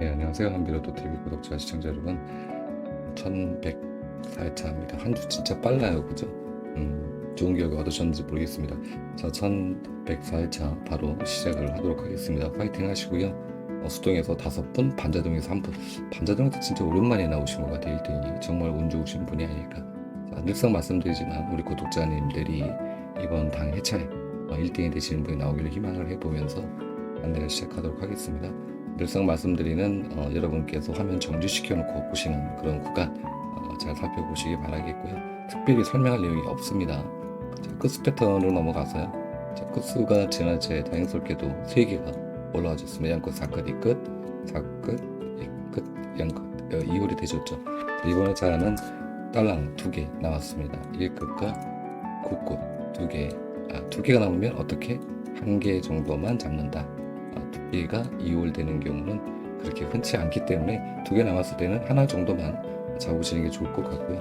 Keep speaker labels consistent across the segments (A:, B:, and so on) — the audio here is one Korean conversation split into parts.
A: 네, 안녕하세요. 한비로또 TV 구독자 시청자 여러분. 1104회차입니다. 한 주 진짜 빨라요. 그죠? 음, 좋은 결과 얻으셨는지 모르겠습니다. 자, 1104회차 바로 시작을 하도록 하겠습니다. 파이팅 하시고요. 어, 수동에서 다섯 분, 반자동에서 한 분. 반자동에서 진짜 오랜만에 나오신 것 같아요. 1등이. 정말 운 좋으신 분이 아닐까. 자, 늘상 말씀드리지만 우리 구독자님들이 이번 당 회차에 어, 1등이 되시는 분이 나오기를 희망을 해보면서 안내를 시작하도록 하겠습니다. 늘상 말씀드리는 어, 여러분께서 화면 정지시켜 놓고 보시는 그런 구간 어, 잘 살펴보시기 바라겠고요. 특별히 설명할 내용이 없습니다. 자, 끝수 패턴으로 넘어가서요. 자, 끝수가 지난주에 다행스럽게도 3개가 올라와줬습니다. 양끝, 사끝, 이 끝, 사끝, 이끝, 양끝, 어, 2홀이 되셨죠. 이번에 자는 딸랑 2개 나왔습니다. 1끝과 9끝 2개. 아, 2개가 남으면 어떻게? 한 개 정도만 잡는다. 아, 두 개가 2홀 되는 경우는 그렇게 흔치 않기 때문에 두 개 남았을 때는 하나 정도만 잡으시는 게 좋을 것 같고요.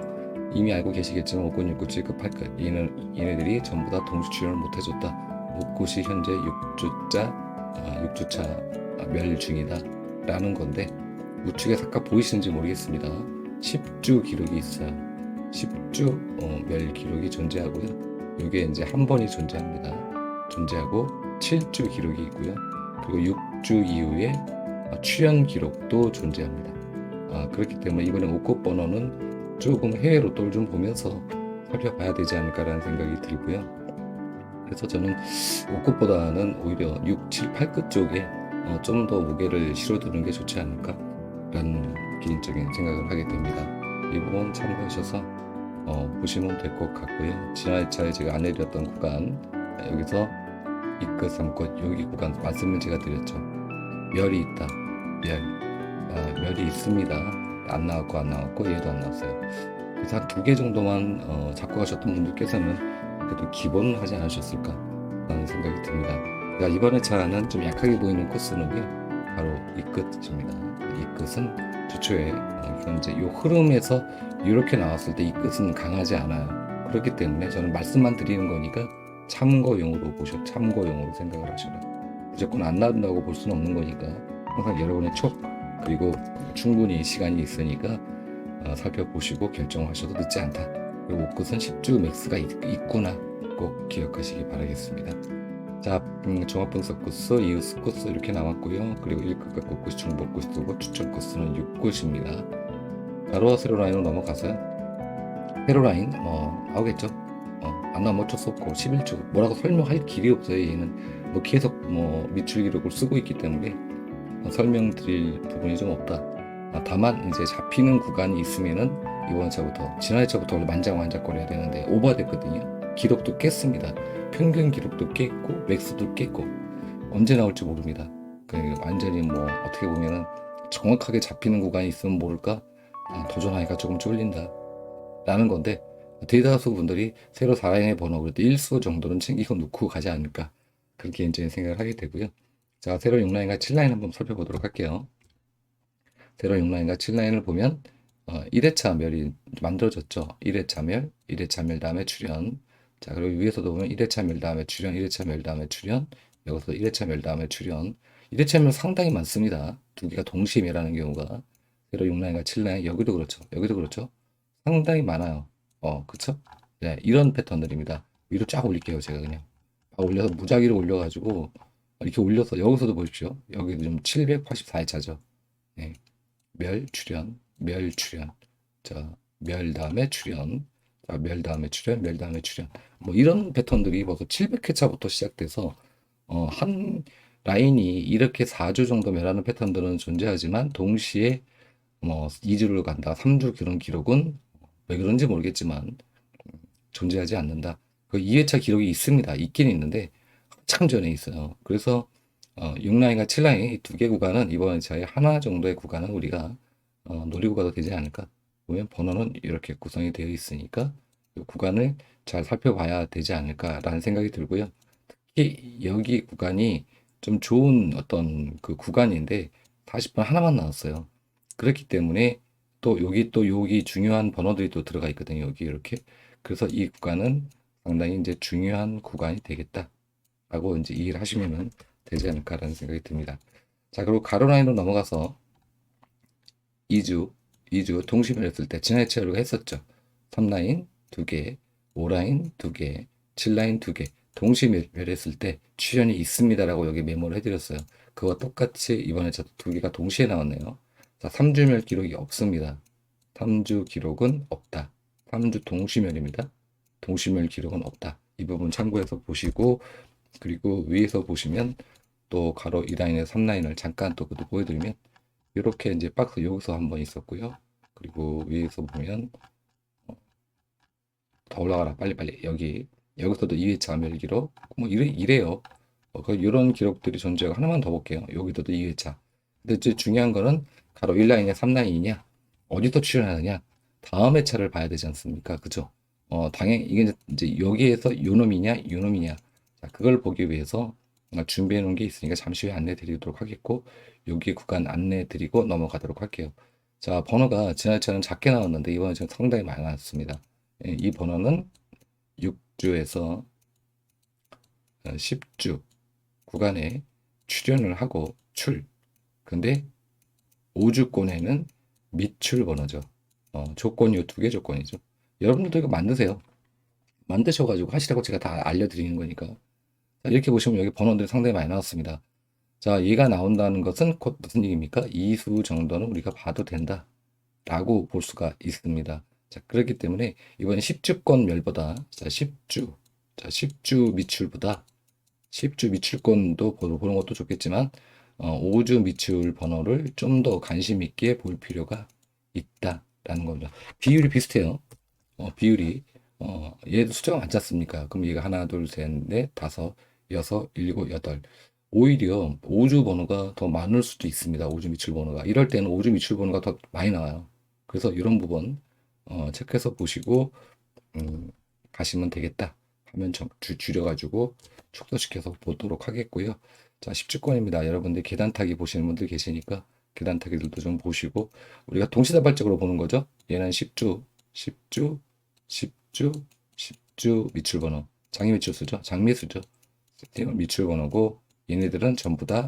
A: 이미 알고 계시겠지만 5권, 6권, 7급, 8급 얘는, 얘네들이 전부 다 동시 출연을 못해줬다. 목곳이 현재 6주차, 아, 6주차 멸 중이다. 라는 건데 우측에 잠깐 보이시는지 모르겠습니다. 10주 기록이 있어요. 10주 어, 멸 기록이 존재하고요. 이게 이제 한 번이 존재합니다. 존재하고 7주 기록이 있고요. 그리고 6주 이후에 어, 출연 기록도 존재합니다. 아, 그렇기 때문에 이번에 오꽃 번호는 조금 해외 로또를 좀 보면서 살펴봐야 되지 않을까라는 생각이 들고요. 그래서 저는 오꽃보다는 오히려 6, 7, 8끝 쪽에 어, 좀더 무게를 실어두는 게 좋지 않을까라는 개인적인 생각을 하게 됩니다. 이 부분 참고하셔서 어, 보시면 될 것 같고요. 지난 차에 제가 안내드렸던 구간 여기서 이끝, 삼끝 여기 구간 말씀을 제가 드렸죠. 멸이 있다. 멸. 아, 멸이 있습니다. 안 나왔고 안 나왔고 얘도 안 나왔어요. 그래서 한 두 개 정도만 어, 잡고 가셨던 분들께서는 그래도 기본을 하지 않으셨을까 라는 생각이 듭니다. 자, 이번에 차는 좀 약하게 보이는 코스는요. 바로 이 끝입니다. 이 끝은 주초에 어, 현재 이 흐름에서 이렇게 나왔을 때 이 끝은 강하지 않아요. 그렇기 때문에 저는 말씀만 드리는 거니까 참고용으로 보셔 참고용으로 생각을 하셔라. 무조건 안 나온다고 볼 수는 없는 거니까 항상 여러분의 촉 그리고 충분히 시간이 있으니까 어, 살펴보시고 결정하셔도 늦지 않다. 그리고 옷끝은 10주 맥스가 있, 있구나 꼭 기억하시기 바라겠습니다. 자, 음, 종합분석 코스, 이웃 코스 이렇게 나왔고요. 그리고 1끝과 끝끝 중복 코스고 추천 코스는 6곳입니다. 바로 세로 라인으로 넘어가서요. 세로 라인 뭐 나오겠죠. 어쩔 수 없고 11주 뭐라고 설명할 길이 없어요. 얘는 뭐 계속 뭐 미출 기록을 쓰고 있기 때문에 설명드릴 부분이 좀 없다. 아, 다만 이제 잡히는 구간이 있으면은 이번 차부터 지난 차부터 원래 만장환장거려야 되는데 오버됐거든요. 기록도 깼습니다. 평균 기록도 깼고 맥스도 깼고 언제 나올지 모릅니다. 그 완전히 뭐 어떻게 보면은 정확하게 잡히는 구간이 있으면 모를까 아, 도전하기가 조금 쫄린다 라는 건데 대다수 분들이 세로 4라인의 번호 그래도 1수 정도는 챙기고 놓고 가지 않을까 그렇게 개인적인 생각을 하게 되고요. 자 세로 6라인과 7라인 한번 살펴보도록 할게요. 세로 6라인과 7라인을 보면 어, 1회차 멸이 만들어졌죠. 1회차 멸, 1회차 멸 다음에 출현 자, 그리고 위에서도 보면 1회차 멸 다음에 출연, 1회차 멸 다음에 출연, 여기서 1회차 멸 다음에 출연. 1회차 멸 상당히 많습니다. 두 개가 동시에 멸하는 경우가. 그리고 6라인과 7라인, 여기도 그렇죠. 여기도 그렇죠. 상당히 많아요. 어, 그쵸? 네, 이런 패턴들입니다. 위로 쫙 올릴게요, 제가 그냥. 아, 올려서 무작위로 올려가지고, 이렇게 올려서, 여기서도 보십시오. 여기도 좀 784회차죠. 네. 멸, 출연, 멸, 출연. 자, 멸 다음에 출연. 자, 멸 다음에 출연, 멸 다음에 출연. 뭐 이런 패턴들이 벌써 700회차부터 시작돼서 어, 한 라인이 이렇게 4주 정도 멸하는 패턴들은 존재하지만 동시에 뭐 2주를 간다, 3주 그런 기록은 왜 그런지 모르겠지만 존재하지 않는다. 그 2회차 기록이 있습니다. 있긴 있는데 참 전에 있어요. 그래서 어, 6라인과 7라인 이 두 개 구간은 이번 회차에 하나 정도의 구간은 우리가 어, 노리고 가도 되지 않을까. 보면 번호는 이렇게 구성이 되어 있으니까 그 구간을 잘 살펴봐야 되지 않을까라는 생각이 들고요. 특히 여기 구간이 좀 좋은 어떤 그 구간인데 40번 하나만 나왔어요. 그렇기 때문에 또 여기 또 여기 중요한 번호들이 또 들어가 있거든요. 여기 이렇게. 그래서 이 구간은 상당히 이제 중요한 구간이 되겠다. 라고 이제 이해를 하시면은 되지 않을까라는 생각이 듭니다. 자, 그리고 가로 라인으로 넘어가서 2주, 2주 동심을 했을 때 지난해체 우리가 했었죠. 3라인 2개, 5라인 2개, 7라인 2개. 동시멸했을 때 출연이 있습니다라고 여기 메모를 해드렸어요. 그와 똑같이 이번에 저도 두 개가 동시에 나왔네요. 자, 3주멸 기록이 없습니다. 3주 기록은 없다. 3주 동시멸입니다. 동시멸 기록은 없다. 이 부분 참고해서 보시고 그리고 위에서 보시면 또 가로 2라인에 3라인을 잠깐 또 그도 보여드리면 이렇게 이제 박스 여기서 한번 있었고요. 그리고 위에서 보면 어, 더 올라가라 빨리빨리 여기 여기서도 2회차 멸 기록 뭐 이래, 이래요. 어, 그 이런 기록들이 존재하고 하나만 더 볼게요. 여기서도 2회차. 근데 이제 중요한 거는 가로 1라인에 3라인이냐 어디서 출연하느냐 다음 회차를 봐야 되지 않습니까? 그죠? 어, 당연히 이게 이제 여기에서 요놈이냐 요놈이냐 자, 그걸 보기 위해서 준비해 놓은 게 있으니까 잠시 후에 안내 드리도록 하겠고 여기 구간 안내 드리고 넘어가도록 할게요. 자, 번호가 지난주에는 작게 나왔는데 이번에 지금 상당히 많이 나왔습니다. 예, 이 번호는 6주에서 10주 구간에 출연을 하고 출. 근데 5주권에는 미출 번호죠. 어, 조건이 요두 개 조건이죠. 여러분들도 이거 만드세요. 만드셔가지고 하시라고 제가 다 알려드리는 거니까. 자, 이렇게 보시면 여기 번호들이 상당히 많이 나왔습니다. 자, 얘가 나온다는 것은 곧 무슨 얘기입니까? 이 수 정도는 우리가 봐도 된다. 라고 볼 수가 있습니다. 자, 그렇기 때문에 이번에 10주권 멸보다, 자, 10주, 자, 10주 미출보다 10주 미출권도 보- 보는 것도 좋겠지만, 어, 5주 미출 번호를 좀 더 관심 있게 볼 필요가 있다라는 겁니다. 비율이 비슷해요. 어, 비율이, 어, 얘도 숫자가 많지 않습니까? 그럼 얘가 하나, 둘, 셋, 넷, 다섯, 여섯, 일곱, 여덟. 오히려 5주 번호가 더 많을 수도 있습니다. 5주 미출 번호가. 이럴 때는 5주 미출 번호가 더 많이 나와요. 그래서 이런 부분, 어, 체크해서 보시고, 음, 가시면 되겠다. 하면 좀 줄, 줄여가지고 축소시켜서 보도록 하겠고요. 자, 10주권입니다. 여러분들 계단 타기 보시는 분들 계시니까 계단 타기들도 좀 보시고, 우리가 동시다발적으로 보는 거죠. 얘는 10주, 10주, 10주, 10주 미출 번호. 장미 미출 수죠. 장미 수죠. 미출 번호고, 얘네들은 전부 다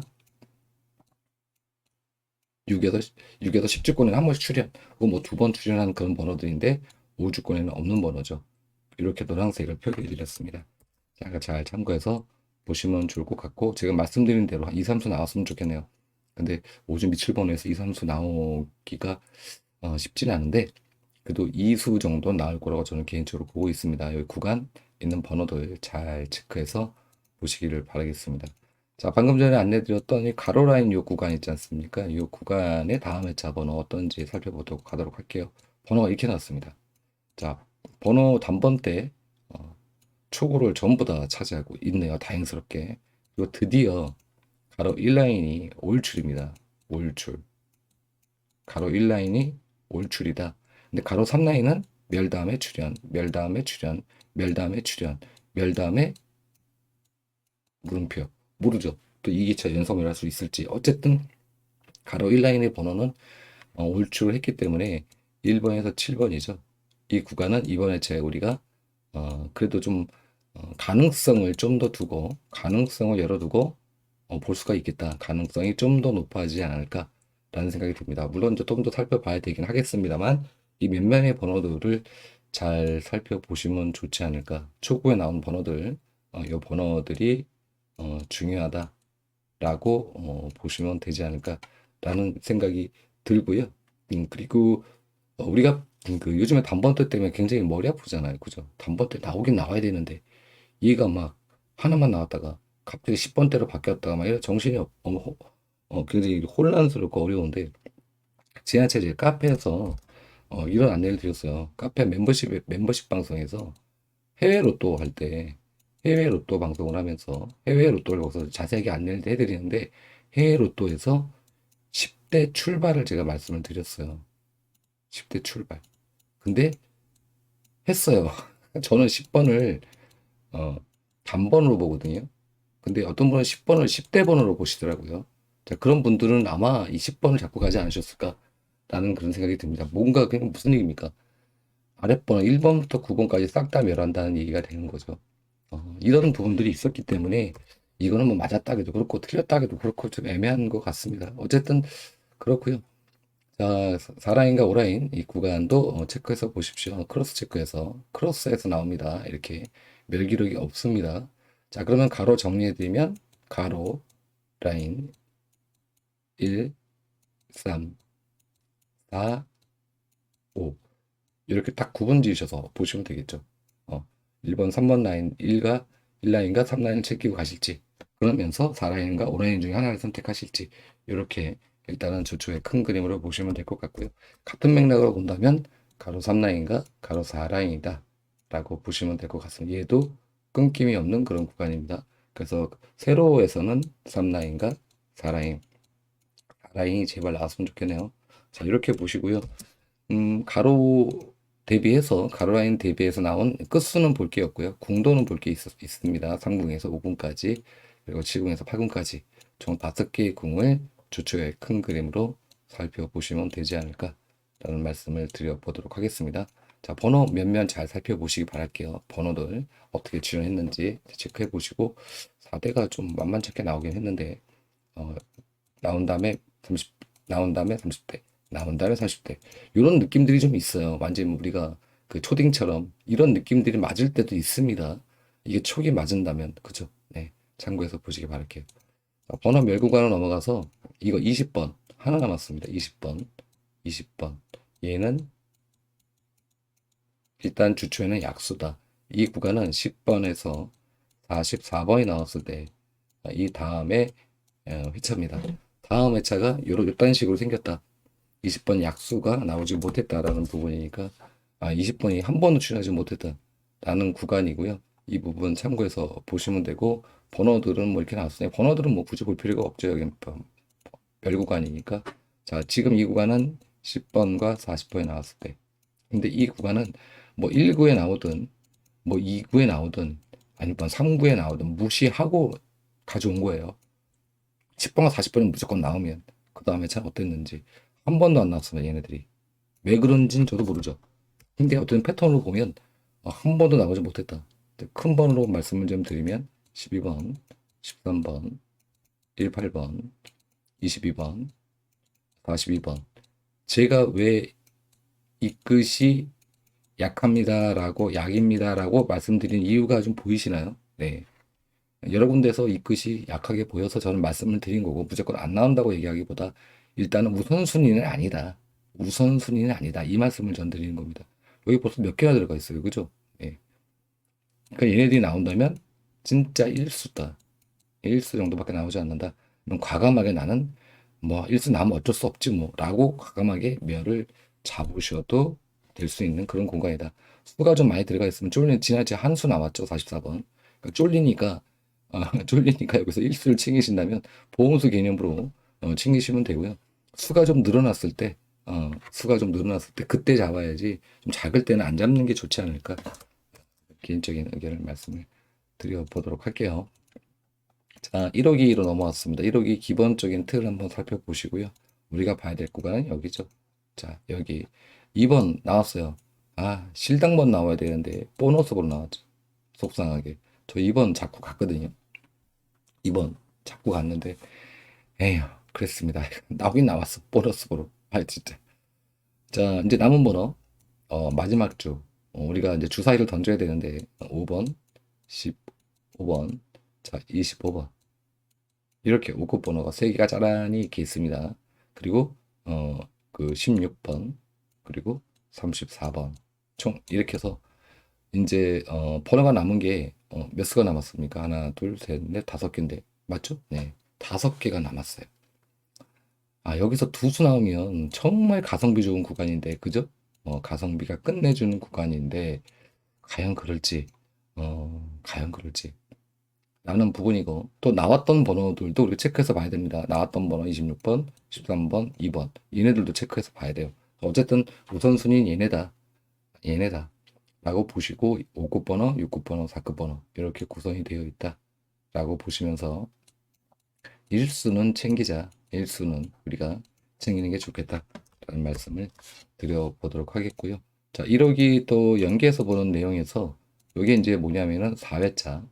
A: 6에서, 6에서 10주권에는 한 번씩 출연, 혹은 뭐 두 번 출연한 그런 번호들인데, 5주권에는 없는 번호죠. 이렇게 노란색을 표기해 드렸습니다. 자, 잘 참고해서 보시면 좋을 것 같고, 제가 말씀드린 대로 한 2, 3수 나왔으면 좋겠네요. 근데 5주 미칠 번호에서 2, 3수 나오기가 어, 쉽지는 않은데, 그래도 2수 정도 나올 거라고 저는 개인적으로 보고 있습니다. 여기 구간 있는 번호들 잘 체크해서 보시기를 바라겠습니다. 자, 방금 전에 안내드렸던 이 가로라인 요 구간 있지 않습니까? 이 구간의 다음 회차 번호 어떤지 살펴보도록 하도록 할게요. 번호가 이렇게 나왔습니다. 자, 번호 단번 때 어, 초고를 전부 다 차지하고 있네요. 다행스럽게. 그리고 드디어 가로 1라인이 올출입니다. 올출. 가로 1라인이 올출이다. 근데 가로 3라인은 멸 다음에 출현, 멸 다음에 출현, 멸 다음에 출현, 멸 다음에 물음표. 모르죠. 또 2기차 연속을 할 수 있을지. 어쨌든 가로 1라인의 번호는 어, 올출을 했기 때문에 1번에서 7번이죠. 이 구간은 이번에 제 우리가 어, 그래도 좀 어, 가능성을 좀 더 두고 가능성을 열어두고 어, 볼 수가 있겠다. 가능성이 좀 더 높아지지 않을까라는 생각이 듭니다. 물론 좀 더 살펴봐야 되긴 하겠습니다만 이몇 명의 번호들을 잘 살펴보시면 좋지 않을까. 초구에 나온 번호들, 어, 이 번호들이 어, 중요하다라고 어, 보시면 되지 않을까라는 생각이 들고요. 음, 그리고 어, 우리가 음, 그 요즘에 단번대 때문에 굉장히 머리 아프잖아요. 그죠? 단번대 나오긴 나와야 되는데 얘가 막 하나만 나왔다가 갑자기 10번대로 바뀌었다가 막 이런 정신이 없, 어, 호- 어, 굉장히 혼란스럽고 어려운데 지하철 제 카페에서 어, 이런 안내를 드렸어요. 카페 멤버십 멤버십 방송에서 해외 로또 할 때 해외 로또 방송을 하면서 해외 로또를 거기서 자세하게 안내를 해드리는데 해외 로또에서 10대 출발을 제가 말씀을 드렸어요. 10대 출발. 근데 했어요. 저는 10번을 어, 단번으로 보거든요. 근데 어떤 분은 10번을 10대 번호로 보시더라고요. 자, 그런 분들은 아마 이 10번을 잡고 가지 않으셨을까라는 그런 생각이 듭니다. 뭔가 그냥 무슨 얘기입니까? 아랫번호 1번부터 9번까지 싹 다 멸한다는 얘기가 되는 거죠. 어, 이런 부분들이 있었기 때문에 이거는 뭐 맞았다 해도 그렇고 틀렸다 해도 그렇고 좀 애매한 것 같습니다. 어쨌든 그렇고요. 자, 4라인과 5라인 이 구간도 어, 체크해서 보십시오. 크로스 체크해서 크로스에서 나옵니다. 이렇게 멸기록이 없습니다. 자, 그러면 가로 정리해드리면 가로 라인 1, 3, 4, 5 이렇게 딱 구분 지으셔서 보시면 되겠죠. 어, 1번, 3번 라인 1과 1라인과 3라인을 챙기고 가실지 그러면서 4라인과 5라인 중에 하나를 선택하실지 이렇게 일단은 주초의 큰 그림으로 보시면 될 것 같고요. 같은 맥락으로 본다면 가로 3라인과 가로 4라인이다 라고 보시면 될 것 같습니다. 얘도 끊김이 없는 그런 구간입니다. 그래서 세로에서는 3라인과 4라인 4라인이 제발 나왔으면 좋겠네요. 자 이렇게 보시고요. 음, 가로 대비해서 가로 라인 대비해서 나온 끝수는 볼 게 없고요. 궁도는 볼 게 있습니다. 3궁에서 5궁까지 그리고 7궁에서 8궁까지 총 5개의 궁을 주초의 큰 그림으로 살펴보시면 되지 않을까라는 말씀을 드려보도록 하겠습니다. 자, 번호 몇몇 잘 살펴보시기 바랄게요. 번호들 어떻게 지원했는지 체크해 보시고 4대가 좀 만만찮게 나오긴 했는데 어, 나온 다음에 30 나온 다음에 30대 나온 다음에 30대 이런 느낌들이 좀 있어요. 완전 우리가 그 초딩처럼 이런 느낌들이 맞을 때도 있습니다. 이게 촉이 맞은다면 그죠? 네 참고해서 보시기 바랄게요. 자, 번호 멸구간으로 넘어가서 이거 20번 하나 남았습니다. 20번 20번 얘는 일단 주초에는 약수다. 이 구간은 10번에서 44번이 나왔을 때 이 다음에 어, 회차입니다. 다음 회차가 이런 식으로 생겼다. 20번 약수가 나오지 못했다라는 부분이니까 아 20번이 한 번도 출연하지 못했다라는 구간이고요. 이 부분 참고해서 보시면 되고 번호들은 뭐 이렇게 나왔어요. 번호들은 뭐 굳이 볼 필요가 없죠. 여기 별 구간이니까. 자, 지금 이 구간은 10번과 40번이 나왔을 때. 근데 이 구간은 뭐 1구에 나오든 뭐 2구에 나오든 아니면 3구에 나오든 무시하고 가져온 거예요. 10번과 40번은 무조건 나오면 그 다음에 참 어땠는지 한 번도 안 나왔습니다. 얘네들이 왜 그런지는 저도 모르죠. 근데 어떤 패턴으로 보면 어, 한 번도 나오지 못했다. 큰 번으로 말씀을 좀 드리면 12번, 13번, 18번, 22번, 42번. 제가 왜 이 끝이 약합니다라고 약입니다라고 말씀드린 이유가 좀 보이시나요? 네. 여러 군데서 이 끝이 약하게 보여서 저는 말씀을 드린 거고 무조건 안 나온다고 얘기하기보다 일단은 우선순위는 아니다. 우선순위는 아니다. 이 말씀을 전 드리는 겁니다. 여기 벌써 몇 개나 들어가 있어요. 그죠? 예. 그러니까 얘네들이 나온다면 진짜 일수다. 일수 정도밖에 나오지 않는다. 그럼 과감하게 나는 뭐 일수 나면 어쩔 수 없지 뭐 라고 과감하게 면을 잡으셔도 될 수 있는 그런 공간이다. 수가 좀 많이 들어가 있으면 쫄리 지난주에 한수 나왔죠. 44번. 그러니까 쫄리니까 어, 쫄리니까 여기서 일수를 챙기신다면 보험수 개념으로 어, 챙기시면 되고요. 수가 좀 늘어났을 때, 어, 수가 좀 늘어났을 때 그때 잡아야지 좀 작을 때는 안 잡는 게 좋지 않을까 개인적인 의견을 말씀을 드려보도록 할게요. 자, 1호기로 넘어왔습니다. 1호기 기본적인 틀을 한번 살펴보시고요. 우리가 봐야 될 구간은 여기죠. 자, 여기 2번 나왔어요. 아, 실당번 나와야 되는데 보너스로 나왔죠. 속상하게. 저 2번 자꾸 갔거든요. 2번 자꾸 갔는데 에휴 그랬습니다. 나오긴 나왔어. 보너스로. 아, 진짜. 자, 이제 남은 번호. 어, 마지막 주. 어, 우리가 이제 주사위를 던져야 되는데, 5번, 15번, 자, 25번. 이렇게 우급 번호가 3개가 짜란히 이렇게 있습니다. 그리고, 어, 그 16번, 그리고 34번. 총 이렇게 해서, 이제, 어, 번호가 남은 게, 어, 몇 수가 남았습니까? 하나, 둘, 셋, 넷, 다섯 개인데. 맞죠? 네. 다섯 개가 남았어요. 아, 여기서 두 수 나오면 정말 가성비 좋은 구간인데, 그죠? 어, 가성비가 끝내주는 구간인데, 과연 그럴지, 어, 과연 그럴지. 라는 부분이고, 또 나왔던 번호들도 우리가 체크해서 봐야 됩니다. 나왔던 번호 26번, 13번, 2번. 얘네들도 체크해서 봐야 돼요. 어쨌든 우선순위는 얘네다. 얘네다. 라고 보시고, 5급 번호, 6급 번호, 4급 번호. 이렇게 구성이 되어 있다. 라고 보시면서, 일수는 챙기자. 일수는 우리가 챙기는 게 좋겠다 라는 말씀을 드려보도록 하겠고요. 자, 1호기 또 연계해서 보는 내용에서 이게 이제 뭐냐면은 4회차,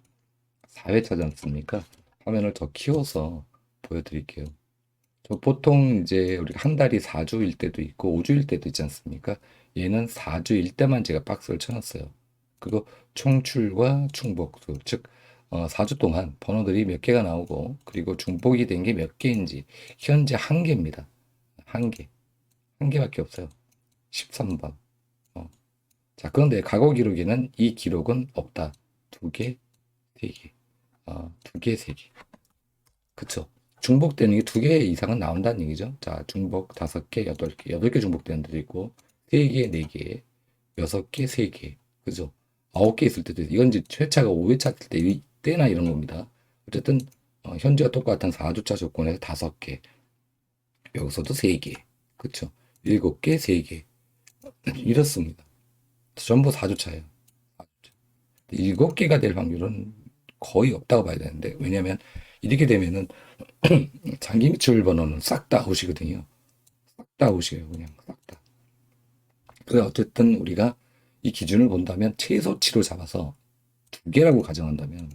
A: 4회차지 않습니까? 화면을 더 키워서 보여드릴게요. 저 보통 이제 우리가 한 달이 4주일 때도 있고 5주일 때도 있지 않습니까? 얘는 4주일 때만 제가 박스를 쳐놨어요. 그리고 총출과 충복수, 즉 어, 4주 동안 번호들이 몇 개가 나오고 그리고 중복이 된 게 몇 개인지 현재 한 개입니다. 한 개. 한 개밖에 없어요. 13번. 어. 자, 그런데 과거 기록에는 이 기록은 없다. 두 개, 세 개. 어, 두 개, 세 개. 그쵸? 중복되는 게 두 개 이상은 나온다는 얘기죠. 자, 중복 다섯 개, 여덟 개, 여덟 개 중복되는 데도 있고, 세 개, 네 개, 여섯 개, 세 개. 그죠? 아홉 개 있을 때도, 있- 이건 이제 회차가 5회차 때, 이- 때나 이런 겁니다. 어쨌든, 어, 현재와 똑같은 4주차 조건에서 다섯 개. 여기서도 세 개. 그쵸? 일곱 개, 세 개. 이렇습니다. 전부 4주차예요. 일곱 개가 될 확률은 거의 없다고 봐야 되는데, 왜냐면, 이렇게 되면은, 장기 미출 번호는 싹 다 아웃이거든요. 싹 다 아웃이에요. 그냥 싹 다. 그래 어쨌든 우리가 이 기준을 본다면 최소치로 잡아서 두 개라고 가정한다면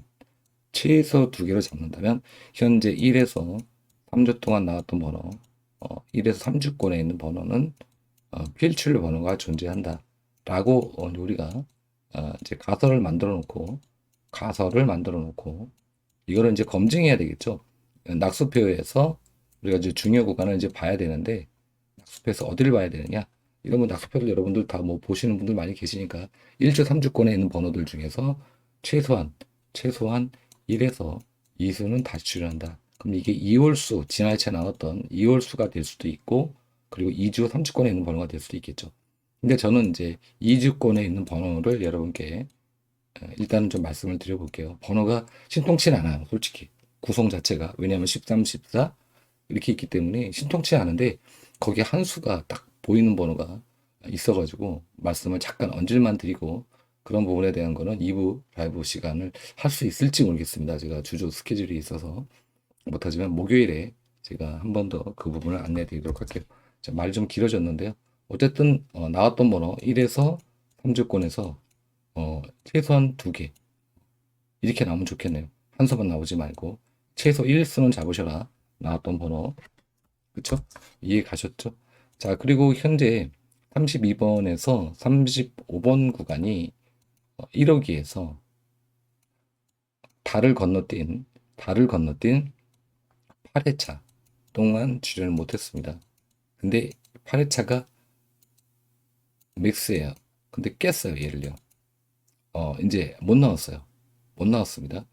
A: 최소 두 개로 잡는다면 현재 1에서 3주 동안 나왔던 번호 어, 1에서 3주권에 있는 번호는 어, 필출 번호가 존재한다. 라고 어, 우리가 어, 이제 가설을 만들어 놓고 가설을 만들어 놓고 이거를 이제 검증해야 되겠죠. 낙수표에서 우리가 이제 중요 구간을 이제 봐야 되는데 낙수표에서 어디를 봐야 되느냐? 이러면 낙수표를 여러분들 다 뭐 보시는 분들 많이 계시니까 1주 3주권에 있는 번호들 중에서 최소한 최소한 1에서 2수는 다시 출연한다. 그럼 이게 2홀수 지난해에 나왔던 2홀수가 될 수도 있고 그리고 2주 3주권에 있는 번호가 될 수도 있겠죠. 근데 저는 이제 2주권에 있는 번호를 여러분께 어, 일단은 좀 말씀을 드려볼게요. 번호가 신통치 않아요. 솔직히 구성 자체가 왜냐하면 13, 14 이렇게 있기 때문에 신통치 않은데 거기에 한 수가 딱 보이는 번호가 있어가지고 말씀을 잠깐 얹을만 드리고 그런 부분에 대한 거는 2부 라이브 시간을 할 수 있을지 모르겠습니다. 제가 주조 스케줄이 있어서 못하지만 목요일에 제가 한 번 더 그 부분을 안내해 드리도록 할게요. 말 좀 길어졌는데요. 어쨌든 어, 나왔던 번호 1에서 3주권에서 어, 최소한 두 개 이렇게 나오면 좋겠네요. 한 수만 나오지 말고 최소 1수는 잡으셔라 나왔던 번호 그쵸? 이해 가셨죠? 자 그리고 현재 32번에서 35번 구간이 1호기에서 달을 건너뛴 달을 건너뛴 8회차 동안 출연을 못했습니다. 근데 8회차가 맥스예요. 근데 깼어요 얘를요. 어 이제 못 나왔어요. 못 나왔습니다.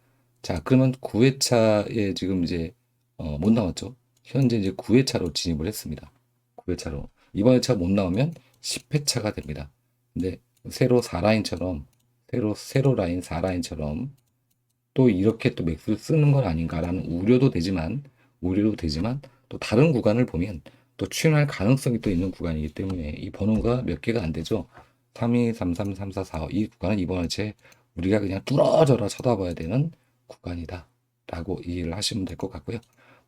A: 자 그러면 9회차에 지금 이제 어, 못 나왔죠. 현재 이제 9회차로 진입을 했습니다. 9회차로 이번 회차 못 나오면 10회차가 됩니다. 근데 세로 4라인처럼 세로 세로 라인 4라인처럼 또 이렇게 또 맥스를 쓰는 건 아닌가라는 우려도 되지만 우려도 되지만 또 다른 구간을 보면 또 출연할 가능성이 또 있는 구간이기 때문에 이 번호가 몇 개가 안 되죠. 32, 33, 34, 45. 이 구간은 이번 회차에 우리가 그냥 뚫어져라 쳐다봐야 되는 구간이다. 라고 이해를 하시면 될 것 같고요.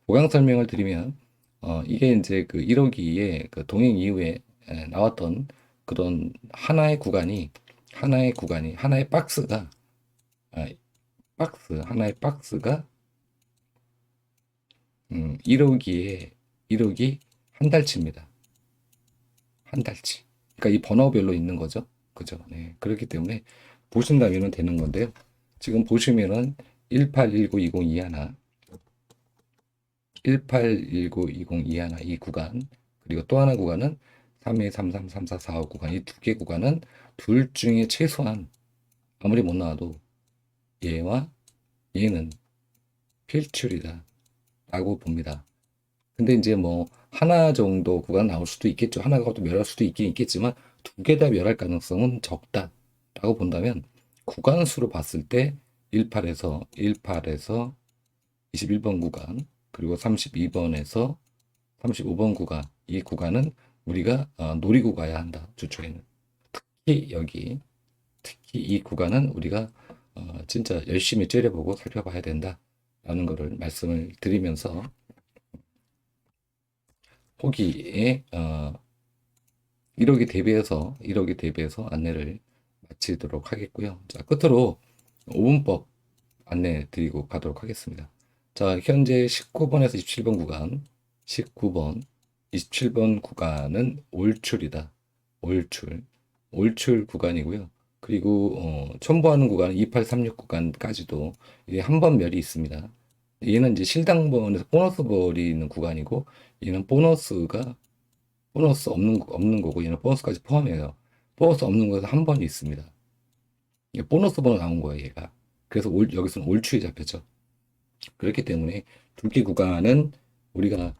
A: 보강 설명을 드리면, 어, 이게 이제 그 1호기에 그 동행 이후에 에, 나왔던 그런 하나의 구간이, 하나의 구간이, 하나의 박스가, 아, 박스, 하나의 박스가, 음, 1호기에, 1호기 한 달치입니다. 한 달치. 그러니까 이 번호별로 있는 거죠. 그죠? 네. 그렇기 때문에 보신다면 되는 건데요. 지금 보시면은 18192021 18192021 이 구간 그리고 또 하나 구간은 32333445 구간 이 두 개 구간은 둘 중에 최소한 아무리 못 나와도 얘와 얘는 필출이다 라고 봅니다. 근데 이제 뭐 하나 정도 구간 나올 수도 있겠죠. 하나가 또 멸할 수도 있긴 있겠지만 두 개 다 멸할 가능성은 적다라고 본다면 구간 수로 봤을 때 18에서 18에서 21번 구간 그리고 32번에서 35번 구간 이 구간은 우리가 어, 노리고 가야 한다. 주초에는 특히 여기 특히 이 구간은 우리가 어, 진짜 열심히 째려보고 살펴봐야 된다라는 것을 말씀을 드리면서 호기에 어, 1억이 대비해서 1억이 대비해서 안내를 마치도록 하겠고요. 자 끝으로 5분법 안내 드리고 가도록 하겠습니다. 자 현재 19번에서 27번 구간 19번, 27번 구간은 올출이다. 올출. 올출 구간이고요. 그리고 어, 첨부하는 구간 2836 구간까지도 한 번 멸이 있습니다. 얘는 이제 실당번에서 보너스 버리는 구간이고 얘는 보너스가 보너스 없는 없는 거고 얘는 보너스까지 포함해요. 보너스 없는 거에서 한 번이 있습니다. 보너스 번호 나온 거예요, 얘가. 그래서 올, 여기서는 올출이 잡혔죠. 그렇기 때문에 두개 구간은 우리가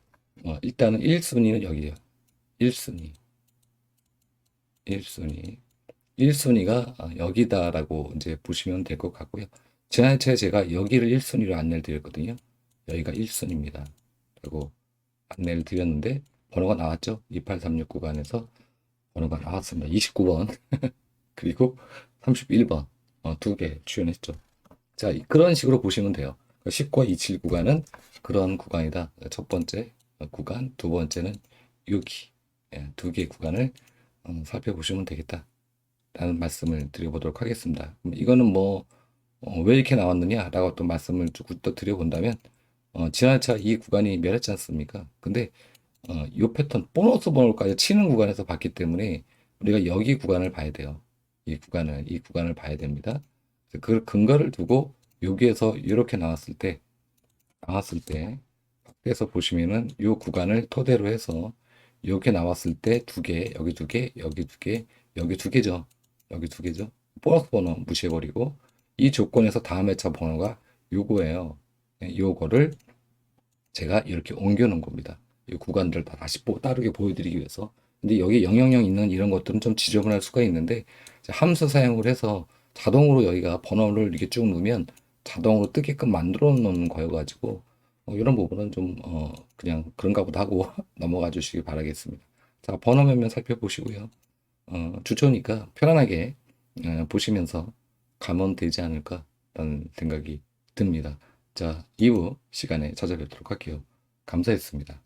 A: 어, 일단은 1순위는 여기에요. 1순위. 1순위. 1순위가 어, 여기다라고 이제 보시면 될 것 같고요. 지난주에 제가 여기를 1순위로 안내를 드렸거든요. 여기가 1순위입니다. 라고 안내를 드렸는데 번호가 나왔죠. 2836 구간에서 번호가 나왔습니다. 29번 그리고 31번 어, 두개 출연했죠. 자 그런 식으로 보시면 돼요. 10과 27 구간은 그런 구간이다. 첫 번째 구간, 두 번째는 여기 예, 두개 구간을 어, 살펴보시면 되겠다. 라는 말씀을 드려보도록 하겠습니다. 이거는 뭐, 어, 왜 이렇게 나왔느냐라고 또 말씀을 더 드려본다면, 어, 지난차 이 구간이 멸했지 않습니까? 근데, 어, 이 패턴, 보너스 번호까지 치는 구간에서 봤기 때문에, 우리가 여기 구간을 봐야 돼요. 이 구간을, 이 구간을 봐야 됩니다. 그 근거를 두고, 여기에서 이렇게 나왔을 때, 나왔을 때, 밖에서 보시면은 이 구간을 토대로 해서, 이렇게 나왔을 때 두 개, 여기 두 개, 여기 두 개, 여기 두 개죠. 여기 두 개죠. 보너스 번호 무시해버리고 이 조건에서 다음 회차 번호가 요거예요. 네, 요거를 제가 이렇게 옮겨놓은 겁니다. 이 구간들을 다 다시 보- 따르게 보여드리기 위해서. 근데 여기 000 있는 이런 것들은 좀 지저분할 수가 있는데 함수 사용을 해서 자동으로 여기가 번호를 이렇게 쭉 넣으면 자동으로 뜨게끔 만들어 놓은 거여가지고 어, 이런 부분은 좀 어, 그냥 그런가 보다 하고 넘어가 주시기 바라겠습니다. 자, 번호 몇몇 살펴보시고요. 어, 주초니까 편안하게 어, 보시면서 가면 되지 않을까라는 생각이 듭니다. 자, 이후 시간에 찾아뵙도록 할게요. 감사했습니다.